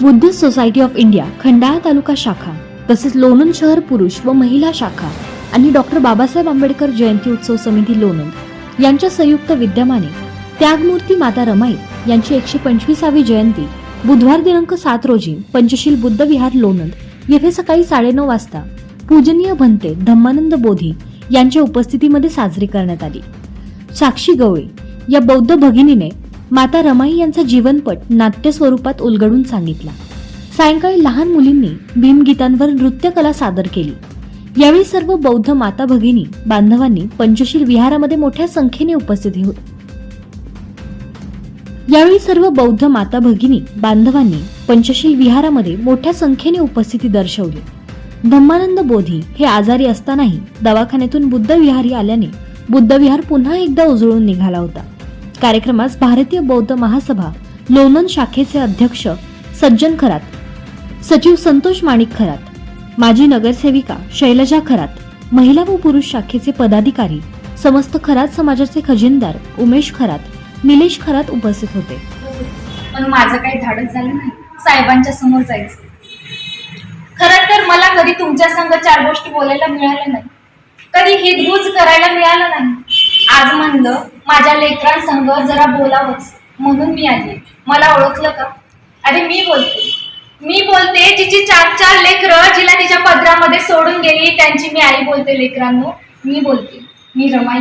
Buddhist Society of India Khandala taluka शाखा तसेच लोणंद शहर पुरुष व महिला शाखा आणि डॉक्टर बाबासाहेब आंबेडकर जयंती उत्सव समिती लोणंद यांच्या संयुक्त विद्यमाने त्यागमूर्ती माता रमाई यांची एकशे पंचवीसावी जयंती बुधवार दिनांक सात रोजी पंचशील बुद्ध विहार लोणंद येथे सकाळी साडेनऊ वाजता पूजनीय भंते धम्मानंद बोधी यांच्या उपस्थितीमध्ये साजरी करण्यात आली. साक्षी गवळी या बौद्ध भगिनीने माता रमाई यांचा जीवनपट नाट्य स्वरूपात उलगडून सांगितला. सायंकाळी लहान मुलींनी भीमगीतांवर नृत्यकला सादर केली. यावेळी सर्व बौद्ध माता भगिनी बांधवांनी पंचशील विहारामध्ये मोठ्या संख्येने उपस्थिती होती. यावेळी सर्व बौद्ध माता भगिनी बांधवांनी पंचशील विहारामध्ये मोठ्या संख्येने उपस्थिती दर्शवली. धम्मानंद बोधी हे आजारी असतानाही दवाखान्यातून बुद्ध विहारी आल्याने बुद्ध विहार पुन्हा एकदा उजळून निघाला होता. कार्यक्रमास भारतीय बौद्ध महासभा लोणन शाखेचे अध्यक्ष सज्जन खरात सचिव संतोष माणिक खरात माजी नगरसेविका शैलजा खरात महिला व पुरुष शाखेचे पदाधिकारी समस्त खरात समाजाचे खजिनदार उमेश खरात निलेश खरात उपस्थित होते. पण माझं काही धाडस झालं नाही. साहेबांच्या समोर जायचं. खरं तर मला कधी तुमच्या संग चार गोष्टी बोलायला मिळाल्या नाही. कधी हितगुज करायला मिळालं नाही. आज म्हणलं माझ्या लेकरांसंग जरा बोलावंच. म्हणून मी आली. मला ओळखलं का? अरे मी बोलते. मी बोलते जिची चार चार लेकरं जिला तिच्या पदरामध्ये सोडून गेली त्यांची मी आई बोलते लेकरांनो. मी बोलते. मी रमाई.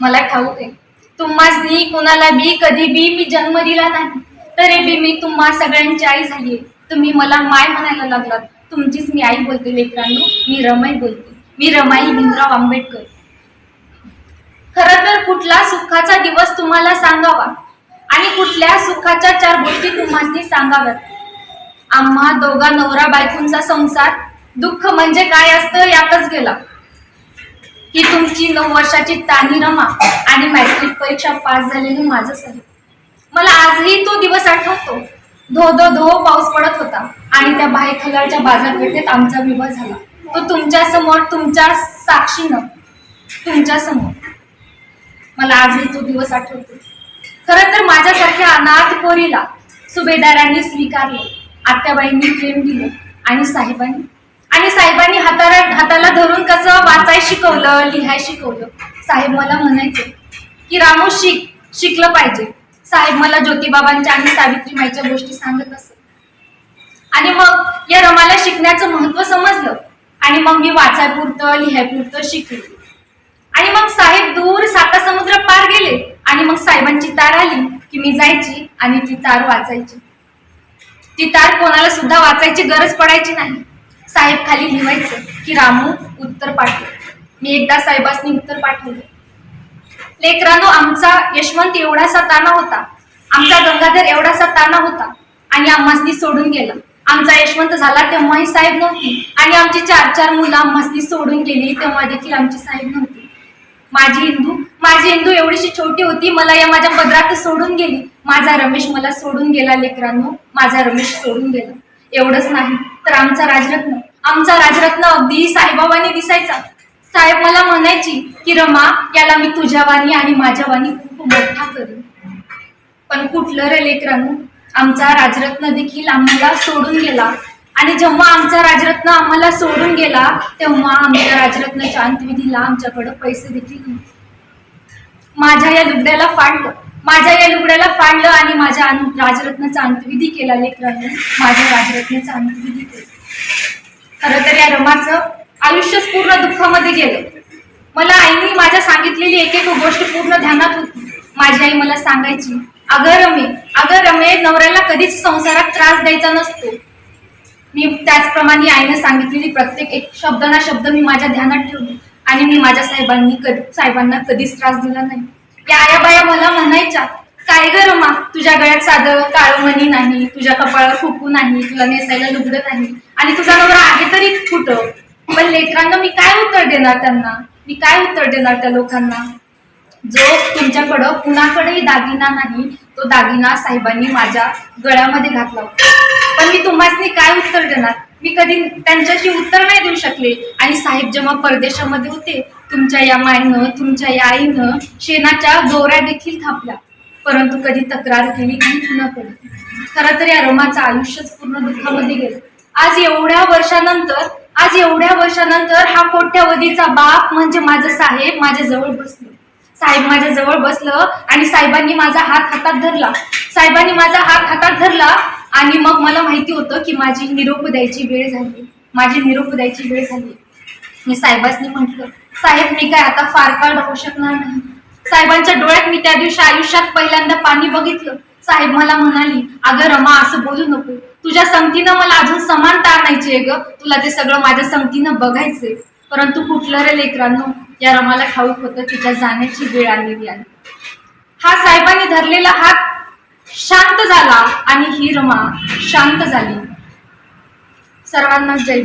मला ठाऊक आहे तुम्हासनी कुणाला बी कधी बी मी जन्म दिला नाही. तरी बी मी तुम्हा सगळ्यांची आई झाली तुम्ही मला माय म्हणायला लागलात. तुमचीच मी आई बोलते लेकरांनो. मी रमाई बोलते. मी रमाई भीमराव आंबेडकर. खर तर कुठला सुखाचा दिवस तुम्हाला सांगावा? आणि कुठल्या सुखाच्या चार गोष्टी तुम्हाला सांगाव्यात? आम्हा दोघा नवरा बायकोंचा संसार दुःख म्हणजे काय असतं यातच गेला. की तुमची नऊ वर्षाची तानी रमा आणि मॅट्रिक परीक्षा पास झालेली माझं साहेब मला आजही तो दिवस आठवतो. धो धो धो पाऊस पडत होता आणि त्या बाहेर बाजारपेठेत आमचा विवाह झाला. तो तुमच्यासमोर तुमच्या साक्षीनं तुमच्यासमोर. मला आजही तो दिवस आठवतो. खरं तर माझ्यासारख्या अनाथ पोरीला सुभेदारांनी स्वीकारले. आत्याबाईंनी प्रेम दिलं आणि साहेबांनी. आणि साहेबांनी हाताला हाताला धरून कसं वाचाय शिकवलं लिहाय शिकवलं. साहेब मला म्हणायचे की रामू शिक शिकलं पाहिजे. साहेब मला ज्योतिबाबांच्या आणि सावित्रीमाईच्या गोष्टी सांगत असत. आणि मग या रमाला शिकण्याचं महत्त्व समजलं. आणि मग मी वाचायपुरतं लिहायपुरतं शिकले. आणि मग साहेब दूर साता समुद्र पार गेले आणि मग साहेबांची तार आली की मी जायची आणि ती तार वाचायची. ती तार कोणाला सुद्धा वाचायची गरज पडायची नाही. साहेब खाली लिहायचं की रामू उत्तर पाठव. मी एकदा साहेबांनी उत्तर पाठवले. लेकरांनो आमचा यशवंत एवढासा ताना होता. आमचा गंगाधर एवढासा ताना होता आणि आम्हासनी सोडून गेला. आमचा यशवंत झाला तेव्हाही साहेब नव्हती आणि आमची चार चार मुलं आम्हासनी सोडून गेली तेव्हा देखील आमची साहेब नव्हती. माझी इंदू माझी इंदू एवढीशी छोटी होती मला या माझ्या पदरात सोडून गेली. माझा रमेश मला सोडून गेला लेकरांनो. माझा रमेश सोडून गेला. एवढंच नाही तर आमचा राजरत्न. आमचा राजरत्न अगदी साईबाबांनी दिसायचा. साहेब मला म्हणायची की रमा याला मी तुझ्या वाणी आणि माझ्या वाणी खूप मोठा करेन. पण कुठलं रे लेकरांनो? आमचा राजरत्न देखील आम्हाला सोडून गेला. आणि जेव्हा आमचा राजरत्न आम्हाला सोडून गेला तेव्हा आमच्या राजरत्नाच्या अंत्यविधीला आमच्याकडे पैसे देखील नव्हते. माझ्या या लुगड्याला फाडलं. माझ्या या लुगड्याला फाडलं आणि माझ्या अन- राजरत्नाचा अंत्यविधी केला लेकरांनी. माझ्या राजरत्नाचा अंत्यविधी केला. खरं तर या रमाचं आयुष्यच पूर्ण दुःखामध्ये गेलं. मला आईने माझ्या सांगितलेली एक एक गोष्ट पूर्ण ध्यानात होती. माझी आई मला सांगायची अगं रमे अगं रमे नवऱ्याला कधीच संसारात त्रास द्यायचा नसतो. मी त्याचप्रमाणे आईने सांगितलेली प्रत्येक एक शब्द ना शब्द मी माझ्या ध्यानात ठेवले. आणि मी माझ्या साहेबांनी कधी साहेबांना कधीच त्रास दिला नाही. या आया बाया मला म्हणायच्या काय ग रमा तुझ्या गळ्यात साधं काळमणी नाही तुझ्या कपाळावर खुकू नाही तुला नेसायला लुगडं नाही आणि तुझा नवरा आहे तरी कुठं? पण लेकरांना मी काय उत्तर देणार त्यांना? मी काय उत्तर देणार त्या लोकांना? जो तुमच्याकडं कुणाकडेही दागिना नाही तो दागिना साहेबांनी माझ्या गळ्यामध्ये घातला होता. मी तुम्हाला काय उत्तर देणार? मी कधी त्यांच्याशी उत्तर नाही देऊ शकले. आणि साहेब जेव्हा परदेशामध्ये होते तुमच्या या मायनं तुमच्या या आईनं शेणाच्या गोऱ्या देखील थापल्या. परंतु कधी तक्रार केली काही न केली. खरं तर या रमाचं आयुष्यच पूर्ण दुःखामध्ये गेलं. आज एवढ्या वर्षानंतर आज एवढ्या वर्षानंतर हा कोट्यावधीचा बाप म्हणजे माझं साहेब माझ्या जवळ बसलं. साहेब माझ्या जवळ बसलं आणि साहेबांनी माझा हात हातात धरला. साहेबांनी माझा हात हातात धरला आणि मग मला माहिती होतं की माझी निरोप द्यायची वेळ झाली. माझी निरोप द्यायची वेळ झाली. मी साहेबांनी म्हटलं साहेब मी काय आता फार काळ राहू शकणार नाही. साहेबांच्या डोळ्यात मी त्या दिवशी आयुष्यात पहिल्यांदा पाणी बघितलं. साहेब मला म्हणाली अगं रमा असं बोलू नको. तुझ्या संगतीनं मला अजून समानता आणायची आहे ग. तुला ते सगळं माझ्या संगतीनं बघायचंय. परंतु कुठलं रे लेकरांनो या रमाला ठाऊक होतं तिच्या जाण्याची वेळ आलेली आहे. हा साहेबांनी धरलेला हात शांत झाला आणि ही रमा शांत झाली. सर्वांना जय